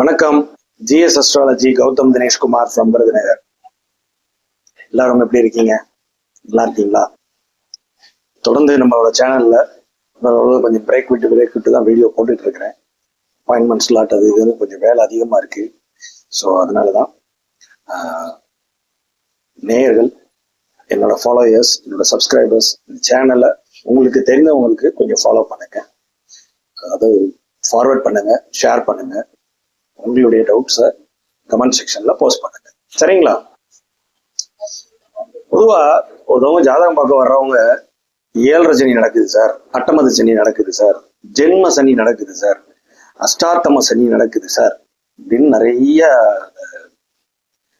வணக்கம். GS astrology Gautham Dineshkumar from Virudhunagar. எல்லாரும் எப்படி இருக்கீங்க? நல்லா இருக்கீங்களா? தொடர்ந்து நம்மளோட சேனல்ல கொஞ்சம் பிரேக் விட்டு பிரேக் விட்டு தான் வீடியோ போட்டுட்டு இருக்கிறேன். அப்பாயின்மெண்ட் ஸ்லாட் அது இதுன்னு கொஞ்சம் வேலை அதிகமா இருக்கு. ஸோ அதனால தான் நேயர்கள் என்னோட ஃபாலோயர்ஸ் என்னோட சப்ஸ்கிரைபர்ஸ் இந்த சேனலை உங்களுக்கு தெரிந்தவங்களுக்கு கொஞ்சம் ஃபாலோ பண்ணுங்க. அதாவது ஃபார்வர்ட் பண்ணுங்க ஷேர் பண்ணுங்க. உங்களுடைய டவுட்ஸை கமெண்ட் செக்ஷன்ல போஸ்ட் பண்ணுங்க. சரிங்களா? பொதுவா ஒருத்தவங்க ஜாதகம் பார்க்க வர்றவங்க ஏழரை சனி நடக்குது சார் அட்டமத சனி நடக்குது சார் ஜென்ம சனி நடக்குது சார் அஷ்டாத்தம சனி நடக்குது சார் அப்படின்னு நிறைய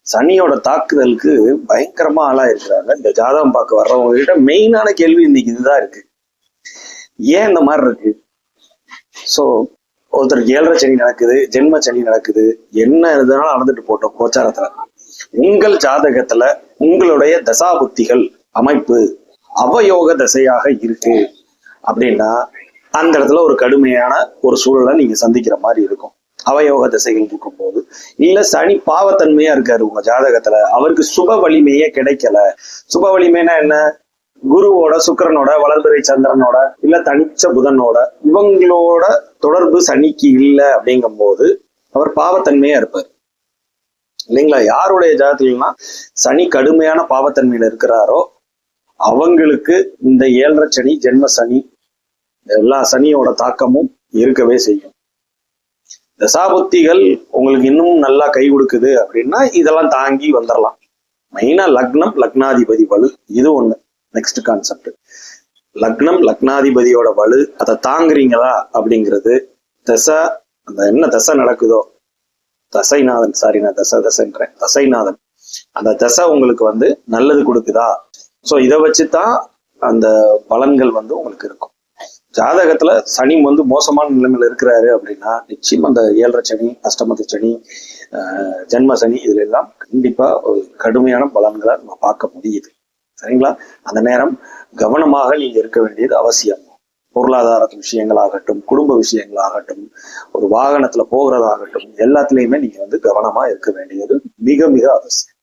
சனியோட தாக்குதலுக்கு பயங்கரமா ஆளா இருக்கிறாங்க இந்த ஜாதகம் பார்க்க வர்றவங்க கிட்ட மெயினான கேள்வி இன்னைக்கு இதுதான் இருக்கு. ஏன் இந்த மாதிரி இருக்கு? ஸோ ஒருத்தர் ஏழரை சனி நடக்குது ஜென்ம சனி நடக்குது என்ன இருந்தாலும் நடந்துட்டு போட்டோம் கோச்சாரத்துல உங்கள் ஜாதகத்துல உங்களுடைய தசாபுத்திகள் அமைப்பு அவயோக தசையாக இருக்கு. அப்படின்னா அந்த இடத்துல ஒரு கடுமையான ஒரு சூழலை நீங்க சந்திக்கிற மாதிரி இருக்கும். அவயோக திசைகள் இருக்கும்போது. இல்ல சனி பாவத்தன்மையா இருக்காரு உங்க ஜாதகத்துல. அவருக்கு சுப வலிமையே கிடைக்கல. சுப வலிமைனா என்ன? குருவோட சுக்கரனோட வளர்பிறை சந்திரனோட இல்ல தனிச்ச புதனோட இவங்களோட தொடர்பு சனிக்கு இல்லை அப்படிங்கும்போது அவர் பாவத்தன்மையா இருப்பார். இல்லைங்களா? யாருடைய ஜாதகத்துலனா சனி கடுமையான பாவத்தன்மையில இருக்கிறாரோ அவங்களுக்கு இந்த ஏழரை சனி ஜென்ம சனி எல்லா சனியோட தாக்கமும் இருக்கவே செய்யும். தசாபுத்திகள் உங்களுக்கு இன்னும் நல்லா கை கொடுக்குது அப்படின்னா இதெல்லாம் தாங்கி வந்துடலாம் மெயினா லக்னம் லக்னாதிபதி வலு இது ஒண்ணு. நெக்ஸ்ட் கான்செப்ட் லக்னம் லக்னாதிபதியோட வலு அதை தாங்குறீங்களா அப்படிங்கிறது தசை அந்த என்ன தசை நடக்குதோ தசைநாதன் சாரி நான் தசை தசைன்றேன். தசைநாதன். அந்த தசை உங்களுக்கு வந்து நல்லது கொடுக்குதா? ஸோ இதை வச்சு தான் அந்த பலன்கள் வந்து உங்களுக்கு இருக்கும். ஜாதகத்துல சனி வந்து மோசமான நிலைமையில இருக்கிறாரு அப்படின்னா நிச்சயம் அந்த ஏழரை சனி அஷ்டமத்து சனி ஆஹ் ஜென்ம சனி இதுல எல்லாம் கண்டிப்பா ஒரு கடுமையான பலன்களை நம்ம பார்க்க முடியுது. சரிங்களா? அந்த நேரம் கவனமாக நீங்க இருக்க வேண்டியது அவசியம். பொருளாதார விஷயங்களாகட்டும் குடும்ப விஷயங்களாகட்டும் ஒரு வாகனத்துல போகிறதாகட்டும் எல்லாத்துலேயுமே நீங்க வந்து கவனமா இருக்க வேண்டியது மிக மிக அவசியம்.